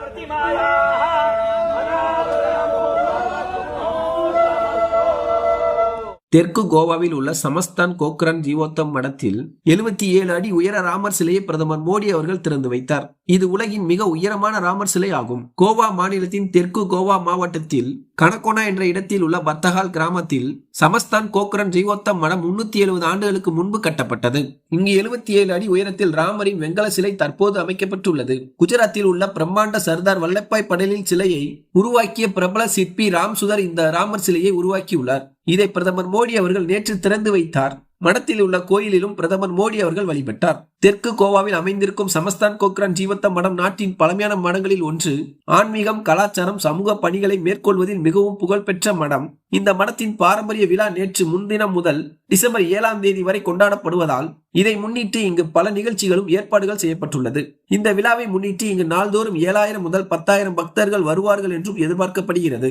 प्रतिमाया தெற்கு கோவாவில் உள்ள சமஸ்தான் கோக்ரன் ஜீவோத்தம் மடத்தில் எழுபத்தி ஏழு அடி உயர ராமர் சிலையை பிரதமர் மோடி அவர்கள் திறந்து வைத்தார். இது உலகின் மிக உயரமான ராமர் சிலை ஆகும். கோவா மாநிலத்தின் தெற்கு கோவா மாவட்டத்தில் கனகோனா என்ற இடத்தில் உள்ள பத்தகால் கிராமத்தில் சமஸ்தான் கோக்ரன் ஜீவோத்தம் மடம் முன்னூத்தி எழுபது ஆண்டுகளுக்கு முன்பு கட்டப்பட்டது. இங்கு எழுபத்தி ஏழு அடி உயரத்தில் ராமரின் வெங்கல சிலை தற்போது அமைக்கப்பட்டுள்ளது. குஜராத்தில் உள்ள பிரம்மாண்ட சர்தார் வல்லபாய் படலின் சிலையை உருவாக்கிய பிரபல சிற்பி ராம் சுதர் இந்த ராமர் சிலையை உருவாக்கியுள்ளார். இதை பிரதமர் மோடி அவர்கள் நேற்று திறந்து வைத்தார். மடத்தில் உள்ள கோயிலிலும் பிரதமர் மோடி அவர்கள் வழிபட்டார். தெற்கு கோவாவில் அமைந்திருக்கும் சமஸ்தான் கோக்ரான் ஜீவத்த மடம் நாட்டின் பழமையான மடங்களில் ஒன்று. ஆன்மீகம் கலாச்சாரம் சமூக பணிகளை மேற்கொள்வதில் மிகவும் புகழ்பெற்ற மடம். இந்த மடத்தின் பாரம்பரிய விழா நேற்று முன்தினம் முதல் டிசம்பர் ஏழாம் தேதி வரை கொண்டாடப்படுவதால் இதை முன்னிட்டு இங்கு பல நிகழ்ச்சிகளும் ஏற்பாடுகள் செய்யப்பட்டுள்ளது. இந்த விழாவை முன்னிட்டு இங்கு நாள்தோறும் ஏழாயிரம் முதல் பத்தாயிரம் பக்தர்கள் வருவார்கள் என்றும் எதிர்பார்க்கப்படுகிறது.